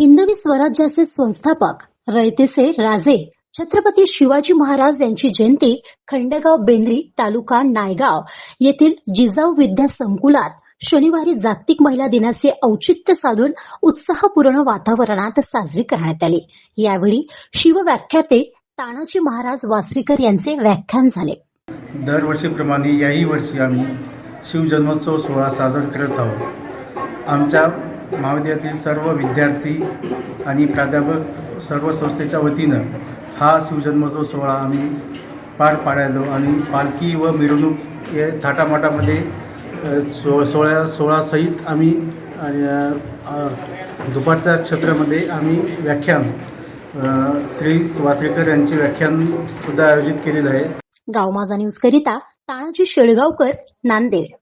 हिंदवी स्वराज्याचे संस्थापक रयतेचे राजे छत्रपती शिवाजी महाराज यांची जयंती खंडेगाव बेंद्री तालुका नायगाव येथील जिजाऊ विद्या संकुलात शनिवारी जागतिक महिला दिनाचे औचित्य साधून उत्साहपूर्ण वातावरणात साजरी करण्यात आली. यावेळी शिवव्याख्याते तानाजी महाराज वासरीकर यांचे व्याख्यान झाले. दरवर्षीप्रमाणे याही वर्षी आम्ही शिवजन्मोत्सव सोहळा साजरा करत आहोत. आमच्या महाविद्यालयातील सर्व विद्यार्थी आणि प्राध्यापक सर्व संस्थेच्या वतीनं हा शिवजन्मोत्सव सोहळा आम्ही पार पाडायलो आणि पालखी व मिरवणूक हे थाटामाटामध्ये सो सोहळ्या सोहळासहित आम्ही दुपारच्या क्षेत्रामध्ये आम्ही व्याख्यान श्री वासरेकर यांचे व्याख्यान सुद्धा आयोजित केलेलं आहे. गाव माझा न्यूज करिता तानाजी शेळगावकर नांदेड.